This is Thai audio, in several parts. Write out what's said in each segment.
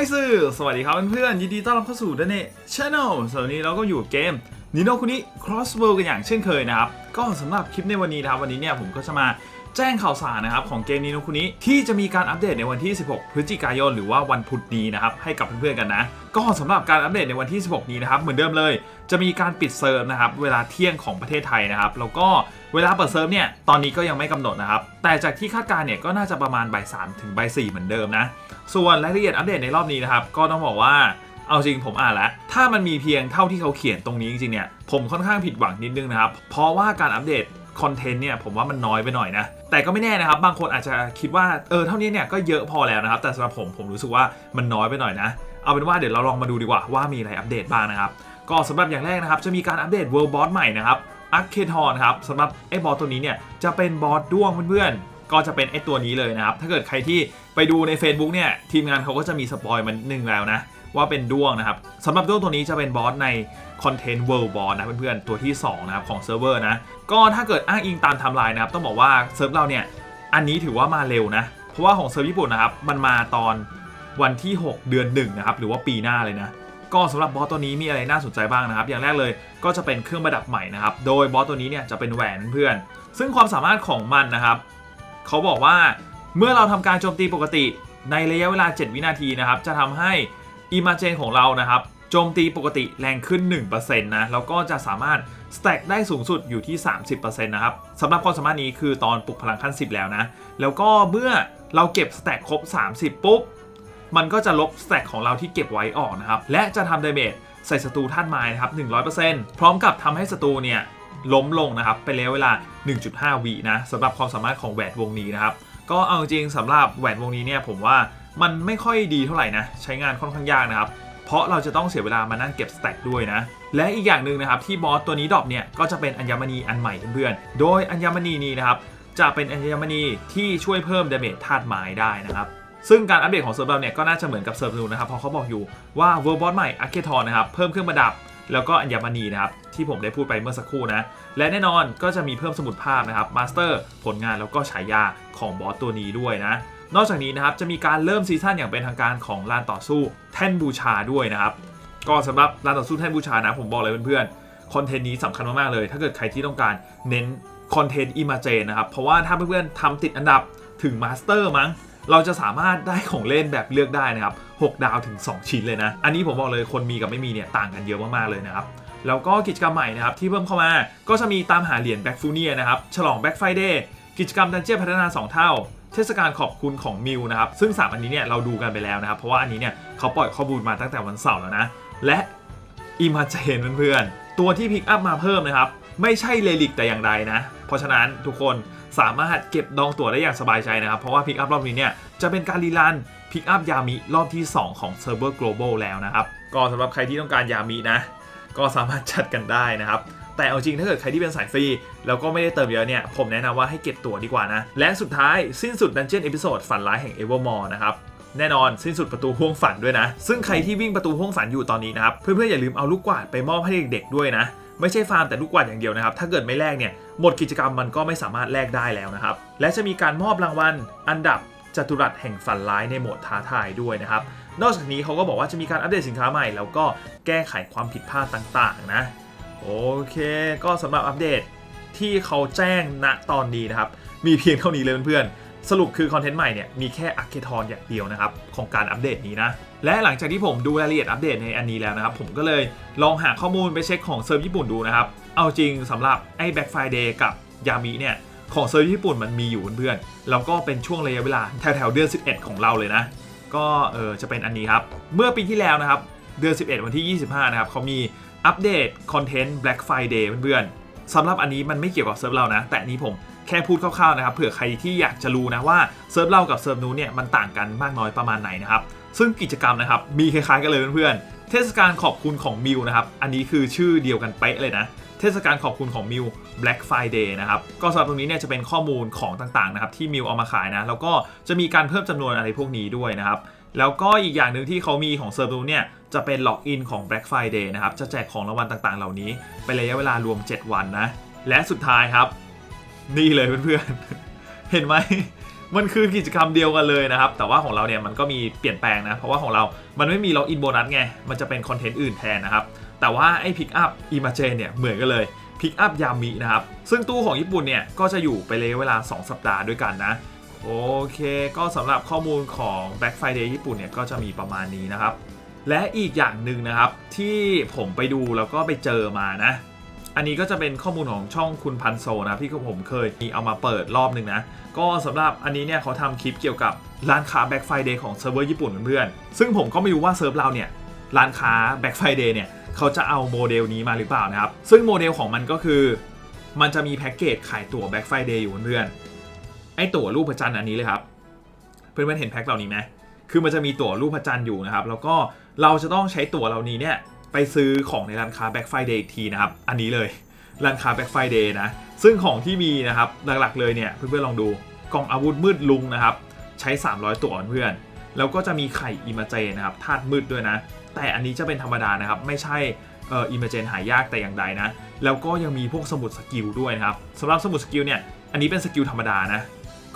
อยสื่อสวัสดีครับเพื่อนๆยินดีต้อนรับเข้าสู่ดนเน่ช n แนลสำหรับวันนี้เราก็อยู่เกมนิโนคุนิ Cross World กันอย่างเช่นเคยนะครับ ก็สำหรับคลิปในวันนี้นะครับ วันนี้เนี่ยผมก็จะมา แจ้งข่าวสารนะครับของเกมนิโนคุนิที่จะมีการอัปเดตในวันที่ 16 พฤศจิกายน หรือว่าวันพุธนี้นะครับให้กับเพื่อนๆกันนะก็สำหรับการอัปเดตในวันที่ 16 นี้นะครับเหมือนเดิมเลย จะมีการปิดเซิร์ฟนะครับเวลาเที่ยงของประเทศไทยนะครับแล้วก็เวลาเปิดเซิร์ฟเนี่ยตอนนี้ก็ยังไม่กำหนดนะครับแต่จากที่คาดการณ์เนี่ยก็น่าจะประมาณบ่ายสามถึงบ่ายสี่เหมือนเดิมนะส่วนรายละเอียดอัปเดตในรอบนี้นะครับก็ต้องบอกว่าเอาจริงผมอ่านแล้ว ถ้ามันมีเพียงเท่าที่เขาเขียนตรงนี้จริงๆเนี่ยผมค่อนข้างผิดหวังนิดนึงนะครับเพราะว่าการอัปเดตคอนเทนต์เนี่ยผมว่ามันน้อยไปหน่อยนะ แต่ก็ไม่แน่นะครับ บางคนอาจจะคิดว่าเออเท่านี้เนี่ยก็เยอะพอแล้วนะครับ แต่สำหรับผมผมรู้สึกว่ามันน้อยไปหน่อยนะ เอาเป็นว่าเดี๋ยวเราลองมาดูดีกว่าว่ามีอะไรอัปเดตบ้างนะครับ ก็สำหรับอย่างแรกนะครับจะมีการอัปเดต World Boss ใหม่นะครับอัคเคทอนครับสำหรับไอ้บอสตัวนี้เนี่ยจะเป็นบอสด้วงเพื่อนๆก็จะเป็นไอ้ตัวนี้เลยนะครับถ้าเกิดใครที่ไปดูใน Facebook เนี่ยทีมงานเขาก็จะมีสปอยมันหนึ่งแล้วนะ ว่าเป็นด้วงนะครับสำหรับด้วงตัวนี้จะเป็นบอสในคอนเทนต์ World Boss นะเพื่อนๆตัวที่ 2 นะครับของเซิร์ฟเวอร์นะ ก็ถ้าเกิดอ้างอิงตามไทม์ไลน์นะครับ ต้องบอกว่าเซิร์ฟเราเนี่ย อันนี้ถือว่ามาเร็วนะ เพราะว่าของเซิร์ฟญี่ปุ่นนะครับ มันมาตอนวันที่ 6 เดือน1นะครับหรือว่าปีหน้าเลยนะ ก็สำหรับบอสตัวนี้มีอะไรน่าสนใจบ้างนะครับ อย่างแรกเลยก็จะเป็นเครื่องประดับใหม่นะครับโดยบอสตัวนี้เนี่ยจะเป็นแหวนเพื่อน ซึ่งความสามารถของมันนะครับเขาบอกว่าเมื่อเราทำการโจมตีปกติในระยะเวลา 7 วินาทีนะครับจะทำให้ อิมาเจนของเรานะครับโจมตีปกติแรงขึ้น 1%นะแล้วก็จะสามารถสแต็กได้สูงสุดอยู่ที่ 30%นะครับสำหรับความสามารถนี้คือตอนปลุกพลังขั้น 10 แล้วนะ แล้วก็เมื่อเราเก็บสแต็กครบ 30 ปุ๊บ มันก็จะลบสแต็กของเราที่เก็บไว้ออกนะครับ และจะทำดาเมจใส่ศัตรูธาตุไม้นะครับ 100%พร้อมกับทำให้ศัตรูเนี่ยล้มลงนะครับเป็นระยะเวลา 1.5วินะสำหรับความสามารถของแหวนวงนี้นะครับ ก็เอาจริงสำหรับแหวนวงนี้เนี่ยผมว่า มันไม่ค่อยดีเท่าไหร่นะ ใช้งานค่อนข้างยากนะครับ เพราะเราจะต้องเสียเวลามานั่งเก็บสแต็กด้วยนะ และอีกอย่างหนึ่งนะครับที่บอสตัวนี้ดรอปเนี่ยก็จะเป็นอัญมณีอันใหม่เพื่อนๆ โดยอัญมณีนี้นะครับจะเป็นอัญมณีที่ช่วยเพิ่มดาเมจธาตุไม้ได้นะครับซึ่งการอัปเดตของเซิร์ฟเราเนี่ยก็น่าจะเหมือนกับเซิร์ฟนูนนะครับเพราะเขาบอกอยู่ว่าเวอร์บอสใหม่อาร์เคทอนนะครับเพิ่มเครื่องประดับ แล้วก็อัญมณีนะครับที่ผมได้พูดไปเมื่อสักครู่นะ และแน่นอนก็จะมีเพิ่มสมุดภาพนะครับมาสเตอร์ผลงานแล้วก็ฉายาของบอสตัวนี้ด้วยนะ นอกจากนี้นะครับจะมีการเริ่มซีซั่นอย่างเป็นทางการของลานต่อสู้แท่นบูชาด้วยนะครับ ก็สำหรับลานต่อสู้แท่นบูชานะผมบอกเลยเพื่อนๆคอนเทนต์นี้สำคัญมากๆเลย ถ้าเกิดใครที่ต้องการเน้นคอนเทนต์อิมาเจนนะครับเพราะว่าถ้าเพื่อนๆทำติดอันดับถึงมาสเตอร์มั้งเราจะสามารถได้ของเล่นแบบเลือกได้นะครับ 6 ดาวถึง 2 ชิ้นเลยนะ อันนี้ผมบอกเลยคนมีกับไม่มีเนี่ยต่างกันเยอะมากๆเลยนะครับ แล้วก็กิจกรรมใหม่นะครับที่เพิ่มเข้ามา ก็จะมีตามหาเหรียญแบ็กฟูเนียนะครับ ฉลองแบ็กไฟเดย์กิจกรรมดันเจี้ยนพัฒนา 2 เท่า เทศกาลขอบคุณของมิวนะครับ ซึ่ง3อันนี้เนี่ยเราดูกันไปแล้วนะครับ เพราะว่าอันนี้เนี่ยเขาปล่อยข้อมูลมาตั้งแต่วันเสาร์แล้วนะ และอิมาเจนเพื่อนๆ ตัวที่พิกอัพมาเพิ่มนะครับ ไม่ใช่เลลิกแต่อย่างใดนะ เพราะฉะนั้นทุกคนสามารถเก็บดองตั๋วได้อย่างสบายใจนะครับ เพราะว่าพิกอัพรอบนี้เนี่ยจะเป็นการรีลันพิกอัพยามิรอบที่ 2 ของเซิร์ฟเวอร์ global แล้วนะครับ ก็สำหรับใครที่ต้องการยามินะ ก็สามารถจัดกันได้นะครับ แต่เอาจริงถ้าเกิดใครที่เป็นสายฟรีแล้วก็ไม่ได้เติมเยอะเนี่ยผมแนะนำว่าให้เก็บตั๋วดีกว่านะและสุดท้ายสิ้นสุดดันเจียนเอพิโซดฝันร้ายแห่ง Evermore นะครับแน่นอนสิ้นสุดประตูห้วงฝันด้วยนะ ซึ่งใครที่วิ่งประตูห้วงฝันอยู่ตอนนี้นะครับเพื่อนๆอย่าลืมเอาลูกกวาดไปมอบให้เด็กๆด้วยนะ ไม่ใช่ฟาร์มแต่ลูกกวาดอย่างเดียวนะครับ ถ้าเกิดไม่แลกเนี่ยหมดกิจกรรมมันก็ไม่สามารถแลกได้แล้วนะครับ และจะมีการมอบรางวัล อันดับจัตุรัสแห่งฝันร้ายในโหมดท้าทายด้วยนะครับนอกจากนี้เขาก็บอกว่าจะมีการอัปเดตสินค้าใหม่ แล้วก็แก้ไขความผิดพลาดต่างๆนะ โอเค ก็สำหรับอัปเดตที่เขาแจ้งณตอนนี้นะครับ มีเพียงเท่านี้เลยเพื่อนๆ สรุปคือคอนเทนต์ใหม่เนี่ย มีแค่อัคเคทอนอย่างเดียวนะครับ ของการอัปเดตนี้นะ และหลังจากที่ผมดูรายละเอียดอัปเดตในอันนี้แล้วนะครับ ผมก็เลยลองหาข้อมูลไปเช็คของเซิร์ฟญี่ปุ่นดูนะครับ เอาจริงสำหรับไอ้ Black Friday กับยามิเนี่ยของเซิร์ฟญี่ปุ่นมันมีอยู่เพื่อนๆ แล้วก็เป็นช่วงระยะเวลาแถวๆเดือน 11 ของเราเลยนะ ก็เออจะเป็นอันนี้ครับ เมื่อปีที่แล้วนะครับ เดือน 11 วันที่ 25 นะครับเขามี อัปเดตคอนเทนต์ Black Friday เพื่อนๆสำหรับอันนี้มันไม่เกี่ยวกับเซิร์ฟเรานะ แต่นนี้ผมแค่พูดคร่าวๆนะครับเผื่อใครที่อยากจะรู้นะว่าเซิร์ฟเรากับเซิร์ฟนู้นเนี่ยมันต่างกันมากน้อยประมาณไหนนะครับซึ่งกิจกรรมนะครับมีคล้ายๆกันเลยเพื่อนๆเทศกาลขอบคุณของมิวนะครับอันนี้คือชื่อเดียวกันเป๊ะเลยนะ เทศกาลขอบคุณของมิว Black Friday นะครับก็สำหรับตรงนี้เนี่ยจะเป็นข้อมูลของต่างๆนะครับที่มิวเอามาขายนะแล้วก็จะมีการเพิ่มจำนวนอะไรพวกนี้ด้วยนะครับแล้วก็อีกอย่างหนึ่งที่เขามีของเซิร์ฟนูเนี่ยจะเป็นล็อกอินของ Black Friday นะครับจะแจกของรางวัลต่างๆ เหล่านี้เป็นระยะเวลารวม 7 วันนะและสุดท้ายครับ นี่เลยเพื่อนๆ เห็นไหมมันคือกิจกรรมเดียวกันเลยนะครับ แต่ว่าของเราเนี่ยมันก็มีเปลี่ยนแปลงนะ เพราะว่าของเรา มันไม่มีล็อกอินโบนัสไง มันจะเป็นคอนเทนต์อื่นแทนนะครับ แต่ว่าไอ้พิกอัพอีมาเจนเนี่ยเหมือนกันเลยพิกอัพยามินะครับ ซึ่งตู้ของญี่ปุ่นเนี่ยก็จะอยู่ไปเลยเวลา 2 สัปดาห์ด้วยกันนะ โอเค ก็สำหรับข้อมูลของ Black Friday ญี่ปุ่นเนี่ยก็จะมีประมาณนี้นะครับ และอีกอย่างหนึ่งนะครับที่ผมไปดูแล้วก็ไปเจอมานะ อันนี้ก็จะเป็นข้อมูลของช่องคุณพันโซนะที่ผมเคยมีเอามาเปิดรอบหนึ่งนะ ก็สำหรับอันนี้เนี่ยเขาทำคลิปเกี่ยวกับร้านค้า Black Friday ของเซิร์ฟเวอร์ญี่ปุ่นเพื่อนๆซึ่งผมก็ไม่รู้ว่าเซิร์ฟเราเนี่ยร้านค้า Black Friday เนี่ย เขาจะเอาโมเดลนี้มาหรือเปล่านะครับ ซึ่งโมเดลของมันก็คือ มันจะมีแพ็กเกจขายตั๋ว Black Friday อยู่เพื่อนไอตั๋วรูปพระจันทร์อันนี้เลยครับ เพื่อนๆเห็นแพ็คเหล่านี้ไหมคือมันจะมีตั๋วรูปพระจันทร์อยู่นะครับ แล้วก็เราจะต้องใช้ตั๋วเหล่านี้เนี่ยไปซื้อของในร้านค้า Black Friday อีกทีนะครับ อันนี้เลยร้านค้า Black Friday นะ ซึ่งของที่มีนะครับหลักๆเลยเนี่ยเพื่อนๆลองดูกองอาวุธมืดลุงนะครับ ใช้ 300 ตั๋วเพื่อนแล้วก็จะมีไข่อิมาเจนะครับธาตุมืดด้วยนะ แต่อันนี้จะเป็นธรรมดานะครับ ไม่ใช่เอ่ออิมาเจนหายากแต่อย่างใดนะ แล้วก็ยังมีพวกสมุดสกิลด้วยนะครับสำหรับสมุดสกิลเนี่ย อันนี้เป็นสกิลธรรมดานะ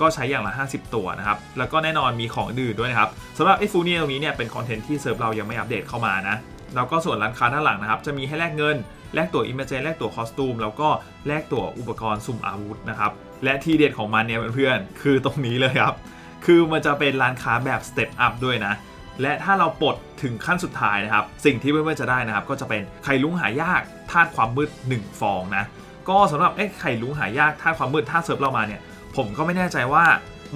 ก็ใช้อย่างละ 50 ตัวนะครับ แล้วก็แน่นอนมีของอื่นด้วยนะครับสำหรับไอ้ฟูเนียตรงนี้เนี่ยเป็นคอนเทนต์ที่เซิร์ฟเรายังไม่อัปเดตเข้ามานะ แล้วก็ส่วนร้านค้าด้านหลังนะครับ จะมีให้แลกเงิน แลกตัวอิมเมจแลกตัวคอสตูม แล้วก็แลกตัวอุปกรณ์สุ่มอาวุธนะครับ และทีเด็ดของมันเนี่ยเพื่อนๆ คือตรงนี้เลยครับ คือมันจะเป็นร้านค้าแบบสเต็ปอัพด้วยนะ และถ้าเราปลดถึงขั้นสุดท้ายนะครับ สิ่งที่เพื่อนๆจะได้นะครับ ก็จะเป็นไข่ลุงหายากธาตุความมืด 1 ฟองนะ ก็สำหรับไอ้ไข่ลุงหายากธาตุความมืดถ้าเซิร์ฟเรามาเนี่ย ผมก็ไม่แน่ใจว่า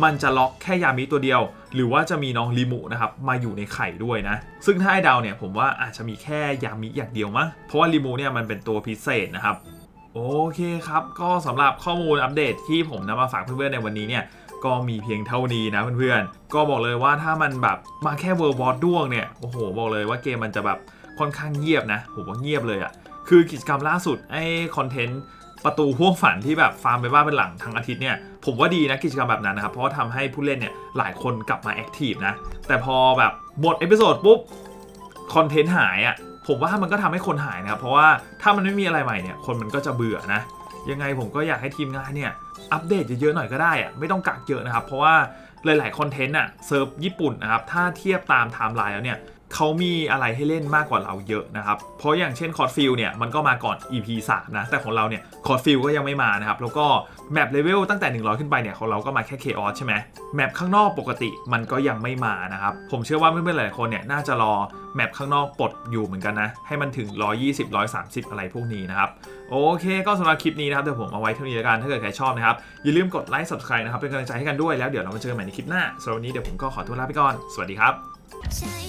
มันจะล็อกแค่ยามิตัวเดียว หรือว่าจะมีน้องลิมุนะครับมาอยู่ในไข่ด้วยนะ ซึ่งถ้าให้เดาเนี่ยผมว่าอาจจะมีแค่ยามิอย่างเดียวมั้งเพราะว่าลิมุเนี่ยมันเป็นตัวพิเศษนะครับโอเคครับ ก็สำหรับข้อมูลอัปเดตที่ผมนำมาฝากเพื่อนๆในวันนี้เนี่ย ก็มีเพียงเท่านี้นะเพื่อนๆ ก็บอกเลยว่าถ้ามันแบบมาแค่เวอร์บอสด้วงเนี่ย โอ้โห บอกเลยว่าเกมมันจะแบบค่อนข้างเงียบนะผมว่าเงียบเลยอะ่ะคือกิจกรรมล่าสุดไอ้คอนเทนต์ประตูพ่วงฝันที่แบบฟาร์มไปบ้านเป็นหลังทั้งอาทิตย์เนี่ยผมว่าดีนะกิจกรรมแบบนั้นนะครับ เพราะว่าทำให้ผู้เล่นเนี่ยหลายคนกลับมาแอคทีฟนะ แต่พอแบบหมดเอพิโซดปุ๊บคอนเทนต์หายอะ่ะผมว่ามันก็ทำให้คนหายนะครับ เพราะว่าถ้ามันไม่มีอะไรใหม่เนี่ยคนมันก็จะเบื่อนะ ยังไงผมก็อยากให้ทีมงานเนี่ยอัปเดตเยอะๆหน่อยก็ได้อะไม่ต้องกักเยอะนะครับ เพราะว่าหลายๆคอนเทนต์อะเซิร์ฟญี่ปุ่นนะครับถ้าเทียบตามไทม์ไลน์แล้วเนี่ย เขามีอะไรให้เล่นมากกว่าเราเยอะนะครับ เพราะอย่างเช่นคอร์ดฟิลเนี่ยมันก็มาก่อน EP 3 นะ แต่ของเราเนี่ยคอร์ดฟิลก็ยังไม่มานะครับ แล้วก็แมปเลเวลตั้งแต่ 100 ขึ้นไปเนี่ยของเราก็มาแค่เคออสใช่ไหมแมปข้างนอกปกติมันก็ยังไม่มานะครับ ผมเชื่อว่าเพื่อนๆหลายคนเนี่ยน่าจะรอแมปข้างนอกปลดอยู่เหมือนกันนะ ให้มันถึง 120 130 อะไรพวกนี้นะครับ โอเค ก็สำหรับคลิปนี้นะครับเดี๋ยวผมเอาไว้เท่านี้แล้วกันถ้าเกิดใครชอบนะครับอย่าลืมกดไลค์ subscribe นะครับเป็นกำลังใจให้กันด้วยแล้วเดี๋ยวเรามาเจอกันใหม่ในคลิปหน้าสำหรับวันนี้เดี๋ยวผมก็ขอตัวลาไปก่อนสวัสดีครับ